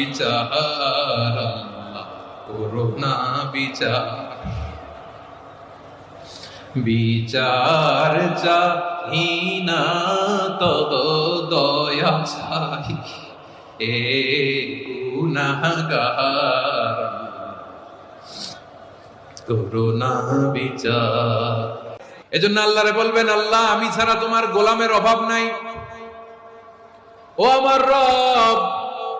বিচার আল্লাহ করোনা বিচার বিচার চাহিনা তব দয়া চাই এ এজন্য আল্লাহরে বলবেন, আল্লাহ, আমি ছাড়া তোমার গোলামের অভাব নাই। ও আমার রব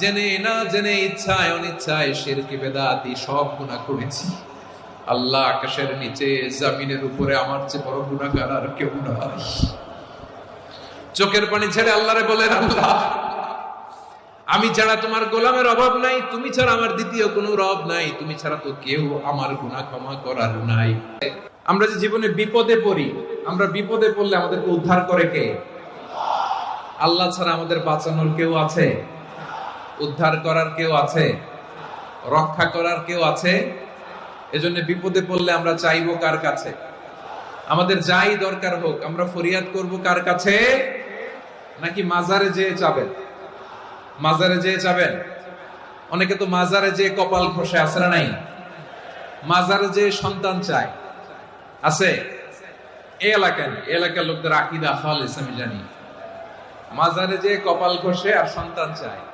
জেনে না জেনে ইচ্ছায় অনিচ্ছায় শিরকি বেদাতি সব গুনাহ করেছি। আল্লাহ আকাশের নিচে, জামিনের উপরে আমার চেয়ে বড় গুনাহগার আর কেউ নাই। চোখের পানি ছেড়ে আল্লাহরে বলেন, আল্লাহ, আমি ছাড়া তোমার গোলামের অভাব নাই, তুমি ছাড়া আমার দ্বিতীয় কোনো রব নাই, তুমি ছাড়া তো কেউ আমার গুনাহ ক্ষমা করার নাই। আমরা যে জীবনে বিপদে পড়ি, আমরা বিপদে পড়লে আমাদেরকে উদ্ধার করে কে? আল্লাহ ছাড়া আমাদের বাঁচানোর কেউ আছে? উদ্ধার করার কেউ আছে? রক্ষা করার কেউ আছে? এজন্য বিপদে পড়লে আমরা চাইব কার কাছে? আমাদের যাই দরকার হোক, আমরা ফরিয়াদ করব কার কাছে? নাকি মাজারে যেয়ে চাবেন? মাজারে যেয়ে চাবেন? অনেকে তো মাজারে যেয়ে কপাল আসে না নাই? মাজারে যেয়ে সন্তান চায়। আছে? এই এলাকায় এলাকার লোকদের আকিদা খালিস আমি জানি। মাজারে যে কপাল ঘষে আর সন্তান চায়।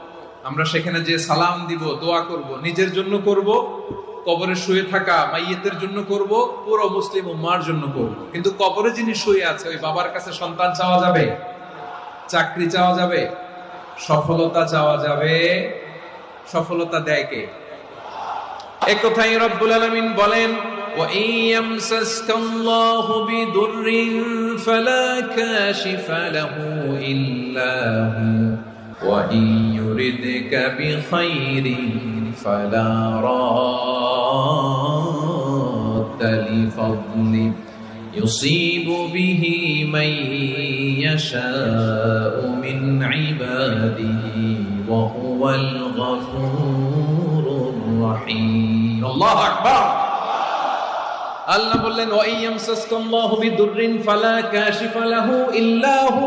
আমরা সেখানে যে সালাম দিব দোয়া করব নিজের জন্য করব কবরে শুয়ে থাকা মাইয়েতের জন্য করব পুরো মুসলিম উম্মার জন্য করব কিন্তু কবরে যিনি শুয়ে আছে ওই বাবার কাছে সন্তান চাওয়া যাবে চাকরি চাওয়া যাবে সফলতা চাওয়া যাবে সফলতা দেয় কে এক কথাই রব্বুল আলামিন বলেন وإن يمسسك الله بضر فلا كاشف له إلا هو وإن يردك بخير فلا راد لفضله يصيب به من يشاء من عباده وهو الغفور الرحيم الله أكبر আল্লাহ বললেন ওয়াইয়ামসাসকাল্লাহু বিদুররিন ফালা কাশিফা লাহু ইল্লা হু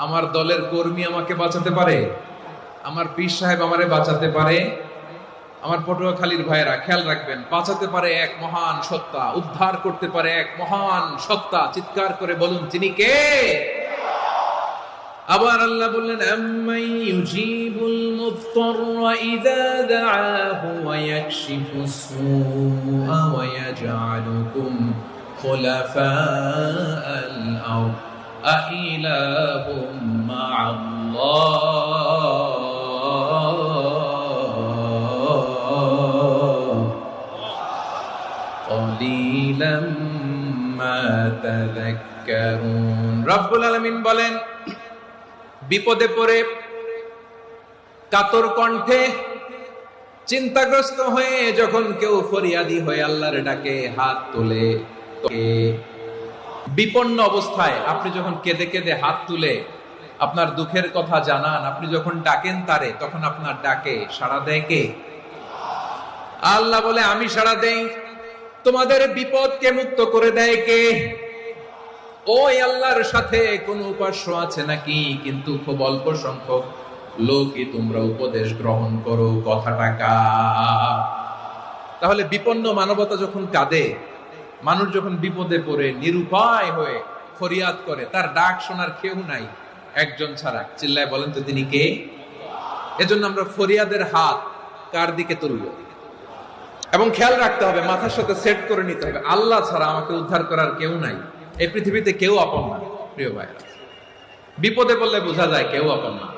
আমার দলের কর্মী আমাকে বাঁচাতে পারে? আমার পীর সাহেব আমারে বাঁচাতে পারে? আমার পটুয়াখালীর ভাইয়েরা, খেয়াল রাখবেন, বাঁচাতে পারে এক মহান সত্তা, উদ্ধার করতে পারে এক মহান সত্তা। চিৎকার করে বলুন তিনি কে? আবার আল্লাহ বললেন আম্মাই আইলাহুম মা'আল্লাহ قليلا ما تذكرون রব্বুল আলামিন বলেন বিপদে পড়ে কাতর কণ্ঠে চিন্তাগ্রস্ত হয়ে যখন কেউ ফরিয়াদি হয়ে আল্লাহর ডাকে হাত তোলে তোকে বিপন্ন অবস্থায় আপনি যখন কেঁদে কেঁদে হাত তুলে আপনার দুঃখের কথা জানান, আপনি যখন ডাকেন তারে, তখন আপনার ডাকে, সাড়া দেয় কে? আল্লাহ বলে, আমি সাড়া দেই। তোমাদের বিপদকে মুক্ত করে দেয় কে? ওই আল্লাহর সাথে কোন উপাস্য আছে নাকি? কিন্তু খুব অল্প সংখ্যক লোকই তোমরা উপদেশ গ্রহণ করো কথাটা কা। তাহলে বিপন্ন মানবতা যখন কাঁদে মানুষ যখন বিপদে পড়ে, নিরুপায় হয়ে ফরিয়াদ করে, তার ডাক শোনার কেউ নাই, একজন ছাড়া। চিল্লায় বলেন তো তিনি কে? এজন্য আমরা ফরিয়াদের হাত কার দিকে তুলব? এবং খেয়াল রাখতে হবে, মাথার সাথে সেট করে নিতে হবে। আল্লাহ ছাড়া আমাকে উদ্ধার করার কেউ নাই। এই পৃথিবীতে কেউ আপন না, প্রিয় ভাইরা বিপদে বললে বোঝা যায় কেউ আপন না।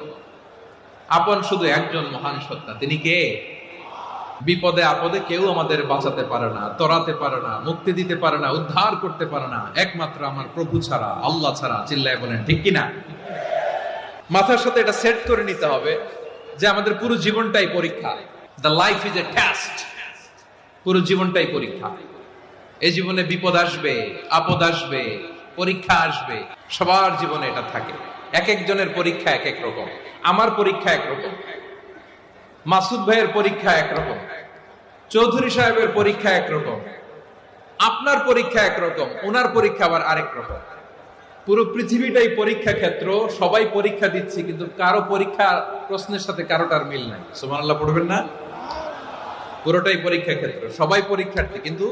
আপন শুধু একজন মহান সত্তা। তিনি কে? বিপদে, আপদে কেউ আমাদের বাঁচাতে পারে না, তরাতে পারে না, মুক্তি দিতে পারে না, উদ্ধার করতে পারে না। একমাত্র আমার প্রভু ছাড়া, আল্লাহ ছাড়া, চিল্লায় বলেন, ঠিক কিনা মাথার সাথে এটা সেট করে নিতে হবে যে আমাদের পুরো জীবনটাই পরীক্ষা। The life is a test পুরো জীবনটাই পরীক্ষা। এই জীবনে বিপদ আসবে, আপদ আসবে, পরীক্ষা আসবে। সবার জীবনে এটা থাকে। এক একজনের পরীক্ষা এক এক রকম। আমার পরীক্ষা একরকম মাসুদ ভাইয়ের পরীক্ষা একরকম, চৌধুরী সাহেবের পরীক্ষা একরকম, আপনার পরীক্ষা একরকম, ওনার পরীক্ষা আবার আরেক রকম। পুরো পৃথিবীটাই পরীক্ষা ক্ষেত্র, সবাই পরীক্ষা দিচ্ছি, কিন্তু কারও পরীক্ষা প্রশ্নের সাথে কারোটার মিল নাই। সুমান পড়বেন না? পুরোটাই পরীক্ষা ক্ষেত্র, সবাই পরীক্ষার্থী, কিন্তু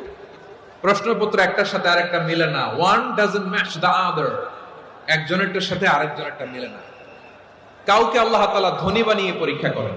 প্রশ্নপত্র একটার সাথে আরেকটা মিলে না। One doesn't match the other একজনেরটার সাথে আরেকজনেরটা মিলে না। কাউকে আল্লাহ তালা ধনী বানিয়ে পরীক্ষা করেন।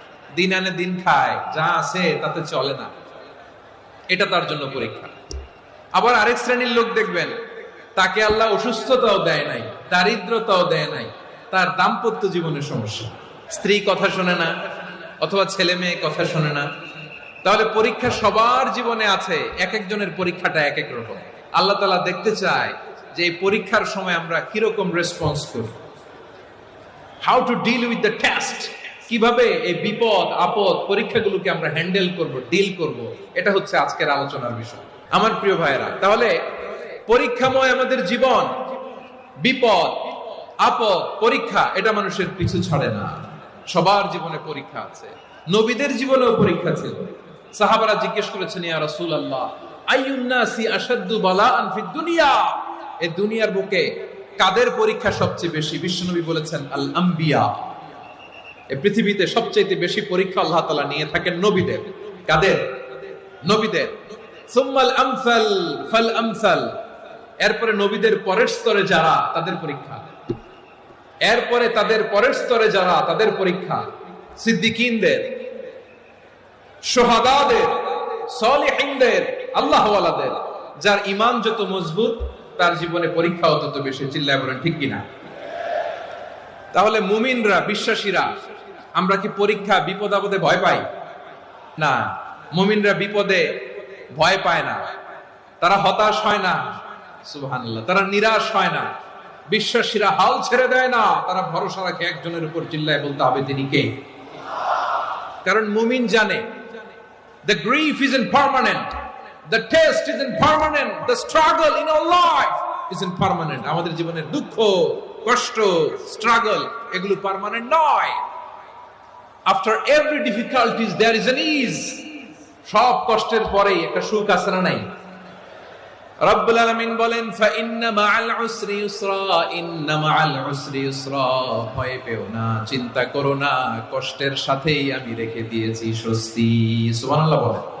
দিন আনে দিন খায়, যা আছে তাতে চলে না। এটা তার জন্য পরীক্ষা। আবার আরেক শ্রেণির লোক দেখবেন, তাকে আল্লাহ অসুস্থতাও দেয় নাই, দারিদ্রতাও দেয় নাই, তার দাম্পত্য জীবনের সমস্যা। স্ত্রী কথা শোনে না, অথবা ছেলে মেয়ে কথা শোনে না। তাহলে পরীক্ষা সবার জীবনে আছে, এক একজনের পরীক্ষাটা এক এক রকম। আল্লাহ তালা দেখতে চায় যে এই পরীক্ষার সময় আমরা কীরকম রেসপন্স করি। How to deal with the test কীভাবে এই বিপদ, আপদ পরীক্ষাগুলোকে আমরা হ্যান্ডেল করব ডিল করব, এটা হচ্ছে আজকের আলোচনার বিষয়। আমার প্রিয় ভাইয়েরা, তাহলে পরীক্ষাময় আমাদের জীবন, বিপদ, আপদ, পরীক্ষা, এটা মানুষের পিছু ছাড়ে না। সবার জীবনে পরীক্ষা আছে। নবীদের জীবনেও পরীক্ষা ছিল। সাহাবারা জিজ্ঞেস করেছেন, ইয়া রাসূলুল্লাহ আইয়ুন্নাসি আশাদ্দু বালাআন ফিদ দুনিয়া? এই দুনিয়ার বুকে কাদের পরীক্ষা সবচেয়ে বেশি? বিশ্বনবী বলেছেন আল আম্বিয়া পৃথিবীতে সবচেয়ে বেশি পরীক্ষা আল্লাহ তাআলা নিয়ে থাকেন নবীদের। কাদের? নবীদের। সুম্মাল আমসাল ফাল আমসাল। এরপরে নবীদের পরের স্তরে যারা, তাদের পরীক্ষা। এরপরে তাদের পরের স্তরে যারা, তাদের পরীক্ষা। সিদ্দিকিনদের, সোহাদাদের, সলিহিনদের, আল্লাহওয়ালাদের, যার ইমান যত মজবুত, তার জীবনে পরীক্ষাও তত বেশি। চিল্লায় বলেন, ঠিক কিনা? তাহলে মুমিনরা, বিশ্বাসীরা আমরা কি পরীক্ষা বিপদ আপদে ভয় পাই? না। মুমিনরা বিপদে ভয় পায় না। তারা হতাশ হয় না। সুবহানাল্লাহ। তারা নিরাশ হয় না। বিশ্বাসীরা হাল ছেড়ে দেয় না। তারা ভরসা রাখে একজনের উপর চিল্লায় বলতে হবে তিনি কে? কারণ মুমিন জানে the grief is in grief the test is in isn't permanent. Struggle in in life is in permanent. আমাদের জীবনের দুঃখ, কষ্ট স্ট্রাগল এগুলো পার্মানেন্ট নয়। After every difficulties there is an is সব কষ্টের পরেই একটা সুখ আছে না নাই? রব্বুল আলামিন বলেন, ফাইন্না মাআল উসরি ইউসরা, ইন্না মাআল উসরি ইউসরা। ভয় পেও না, চিন্তা করো না, কষ্টের সাথেই আমি রেখে দিয়েছি স্বস্তি। সুবহানাল্লাহ বলেন।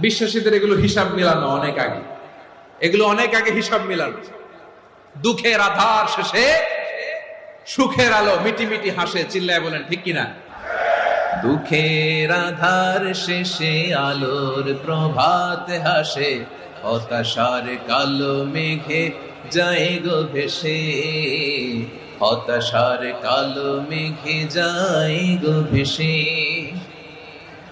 বিশ্বাসীদের এগুলো হিসাব মিলানো অনেক আগে। এগুলো অনেক আগে হিসাব মিলানো। দুঃখের আধার শেষে, সুখের আলো মিটি মিটি হাসে, চিল্লায় বলেন, ঠিক কিনা? দুঃখের আধার শেষে আলোর প্রভাত হাসে, হতাশার কালো মেঘে যায় গো ভেসে। হতাশার কালো মেঘে যায় গো ভেসে।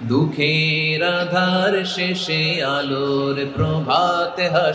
দুঃখের আধার শেষে আলোর প্রভাত হাসে